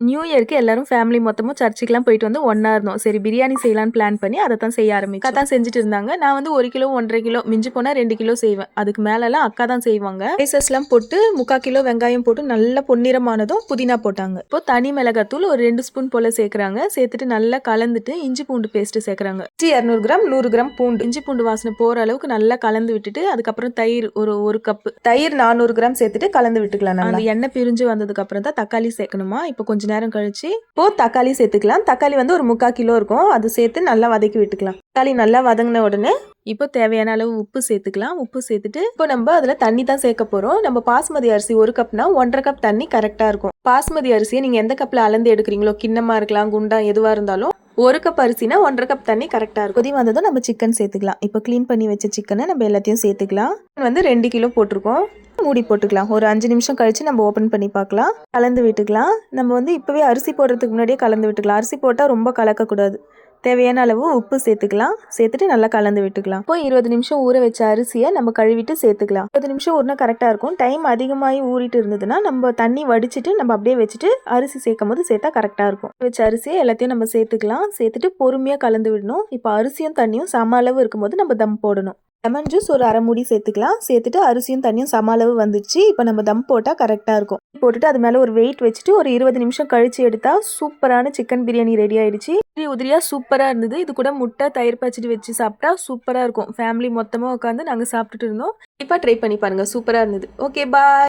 New இயருக்கு எல்லாரும் family மொத்தமும் சர்ச்சுக்குலாம் போயிட்டு வந்து ஒன்றா இருந்தோம். சரி பிரியாணி செய்யலான்னு பிளான் பண்ணி அதை தான் செய்ய ஆரம்பிச்சு தான் செஞ்சுட்டு இருந்தாங்க. நான் வந்து ஒரு கிலோ ஒன்றரை கிலோ மிஞ்சி போனால் ரெண்டு கிலோ செய்வேன். அதுக்கு மேலெல்லாம் அக்கா தான் செய்வாங்க. ஸ்பைசஸ்லாம் போட்டு முக்கால் கிலோ வெங்காயம் போட்டு நல்லா பொன்னிறமானதும் புதினா போட்டாங்க. இப்போ தனி மிளகாத்தூள் ஒரு ரெண்டு ஸ்பூன் போல் சேர்க்குறாங்க. சேர்த்துட்டு நல்லா கலந்துட்டு இஞ்சி பூண்டு பேஸ்ட்டு சேர்க்குறாங்க. இரநூறு கிராம் நூறு கிராம் பூண்டு. இஞ்சி பூண்டு வாசனை போகிற அளவுக்கு நல்லா கலந்து விட்டுட்டு அதுக்கப்புறம் தயிர் ஒரு ஒரு கப்பு தயிர் நானூறு கிராம் சேர்த்துட்டு கலந்து விட்டுக்கலாம் அந்த எண்ணெய் பிரிஞ்சு வந்ததுக்கு அப்புறம் தான் தக்காளி சேர்க்கணுமா? இப்போ கொஞ்ச நேரம் கழிச்சு இப்போ தக்காளி சேர்த்துக்கலாம். தக்காளி வந்து ஒரு முக்கால் கிலோ இருக்கும். அது சேர்த்து நல்லா வதக்கி விட்டுக்கலாம். தக்காளி நல்லா வதங்கின உடனே இப்போ தேவையான அளவு உப்பு சேர்த்துக்கலாம். உப்பு சேர்த்துட்டு இப்போ நம்ம அதில் தண்ணி தான் சேர்க்க போகிறோம் நம்ம பாஸ்மதி அரிசி ஒரு கப்னா ஒன்றரை கப் தண்ணி கரெக்டாக இருக்கும். பாஸ்மதி அரிசியை நீங்கள் எந்த கப்பில் அளந்து எடுக்கிறீங்களோ கிண்ணமாக இருக்கலாம் குண்டா எதுவாக இருந்தாலும் ஒரு கப் அரிசினா ஒன்றரை கப் தண்ணி கரெக்டாக இருக்கும். கொதி வந்ததும் நம்ம சிக்கன் சேர்த்துக்கலாம். இப்போ க்ளீன் பண்ணி வச்ச சிக்கனை நம்ம எல்லாத்தையும் சேர்த்துக்கலாம். வந்து ரெண்டு கிலோ போட்டிருக்கோம். மூடி போட்டுக்கலாம். ஒரு அஞ்சு நிமிஷம் கழிச்சு நம்ம ஓப்பன் பண்ணி பார்க்கலாம். கலந்து விட்டுக்கலாம். நம்ம வந்து இப்போவே அரிசி போடுறதுக்கு முன்னாடியே கலந்து விட்டுக்கலாம். அரிசி போட்டால் ரொம்ப கலக்கக்கூடாது. தேவையான அளவு உப்பு சேர்த்துக்கலாம். சேர்த்துட்டு நல்லா கலந்து விட்டுக்கலாம். இப்போ இருபது நிமிஷம் ஊற வச்ச அரிசியை நம்ம கழுவிட்டு சேர்த்துக்கலாம். இருபது நிமிஷம் ஊறினா கரெக்டாக இருக்கும். டைம் அதிகமாகி ஊறிட்டு இருந்ததுன்னா நம்ம தண்ணி வடிச்சிட்டு நம்ம அப்படியே வச்சுட்டு அரிசி சேர்க்கும் போது சேர்த்தா கரெக்டாக இருக்கும். வச்ச அரிசியை எல்லாத்தையும் நம்ம சேர்த்துக்கலாம். சேர்த்துட்டு பொறுமையாக கலந்து விடணும். இப்போ அரிசியும் தண்ணியும் சம அளவு இருக்கும்போது நம்ம தம் போடணும். லெமன் ஜூஸ் ஒரு அரை மூடி சேர்த்துக்கலாம். சேர்த்துட்டு அரிசியும் தண்ணியும் சம அளவு வந்துச்சு இப்போ நம்ம தம் போட்டால் கரெக்டாக இருக்கும். போட்டுட்டு அது மேலே ஒரு வெயிட் வச்சுட்டு ஒரு இருபது நிமிஷம் கழிச்சு எடுத்தால் சூப்பரான சிக்கன் பிரியாணி ரெடி ஆயிடுச்சு. உதிரி உதிரியாக சூப்பராக இருந்தது. இது கூட முட்டை தயிர் பச்சடி வச்சு சாப்பிட்டா சூப்பராக இருக்கும். ஃபேமிலி மொத்தமாக உட்காந்து நாங்கள் சாப்பிட்டுட்டு இருந்தோம். கண்டிப்பாக ட்ரை பண்ணி பாருங்கள் சூப்பராக இருந்தது. Okay bye